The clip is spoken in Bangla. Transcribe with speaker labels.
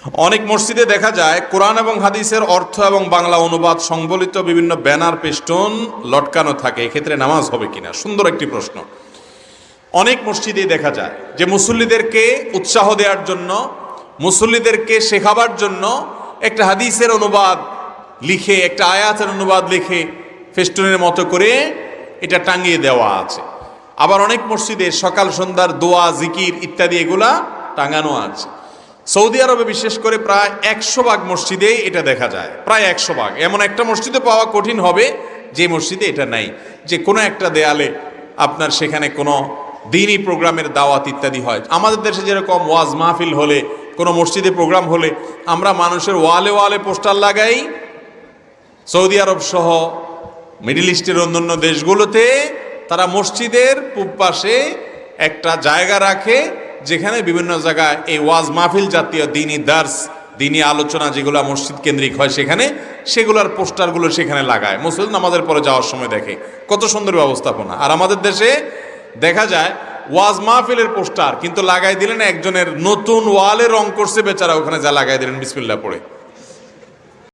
Speaker 1: অনেক মসজিদে দেখা যায় কোরআন এবং হাদিসের অর্থ এবং বাংলা অনুবাদ সংবলিত বিভিন্ন ব্যানার, পেস্টন লটকানো থাকে। এক্ষেত্রে নামাজ হবে কিনা? সুন্দর একটি প্রশ্ন। অনেক মসজিদে দেখা যায় যে মুসল্লিদেরকে উৎসাহ দেওয়ার জন্য, মুসল্লিদেরকে শেখাবার জন্য একটা হাদিসের অনুবাদ লিখে, একটা আয়াতের অনুবাদ লিখে ফেস্টুনের মতো করে এটা টাঙিয়ে দেওয়া আছে। আবার অনেক মসজিদে সকাল সন্ধ্যার দোয়া, জিকির ইত্যাদি এগুলা টাঙানো আছে। সৌদি আরবে বিশেষ করে প্রায় একশো ভাগ মসজিদে এটা দেখা যায়। প্রায় একশো ভাগ। এমন একটা মসজিদে পাওয়া কঠিন হবে যে মসজিদে এটা নাই। যে কোনো একটা দেয়ালে আপনার সেখানে কোনো দিনই প্রোগ্রামের দাওয়াত ইত্যাদি হয়। আমাদের দেশে যেরকম ওয়াজ মাহফিল হলে, কোনো মসজিদে প্রোগ্রাম হলে, আমরা মানুষের ওয়ালে ওয়ালে পোস্টার লাগাই। সৌদি আরব সহ মিডিল ইস্টের অন্যান্য দেশগুলোতে তারা মসজিদের পূব পাশে একটা জায়গা রাখে। যেখানে বিভিন্ন জায়গায় এই ওয়াজ মাহফিল জাতীয় দিনই দার্স দিনই আলোচনা যেগুলো মসজিদ কেন্দ্রিক হয় সেখানে, সেগুলোর পোস্টারগুলো সেখানে লাগায়। মুসলিম আমাদের পরে যাওয়ার সময় দেখে। কত সুন্দর ব্যবস্থাপনা। আর আমাদের দেশে দেখা যায়, ওয়াজ মাহফিলের পোস্টার কিন্তু লাগাই দিলেন একজনের নতুন ওয়ালে রং করছে বেচারা, ওখানে যা লাগাই দিলেন বিসমিল্লা পড়ে।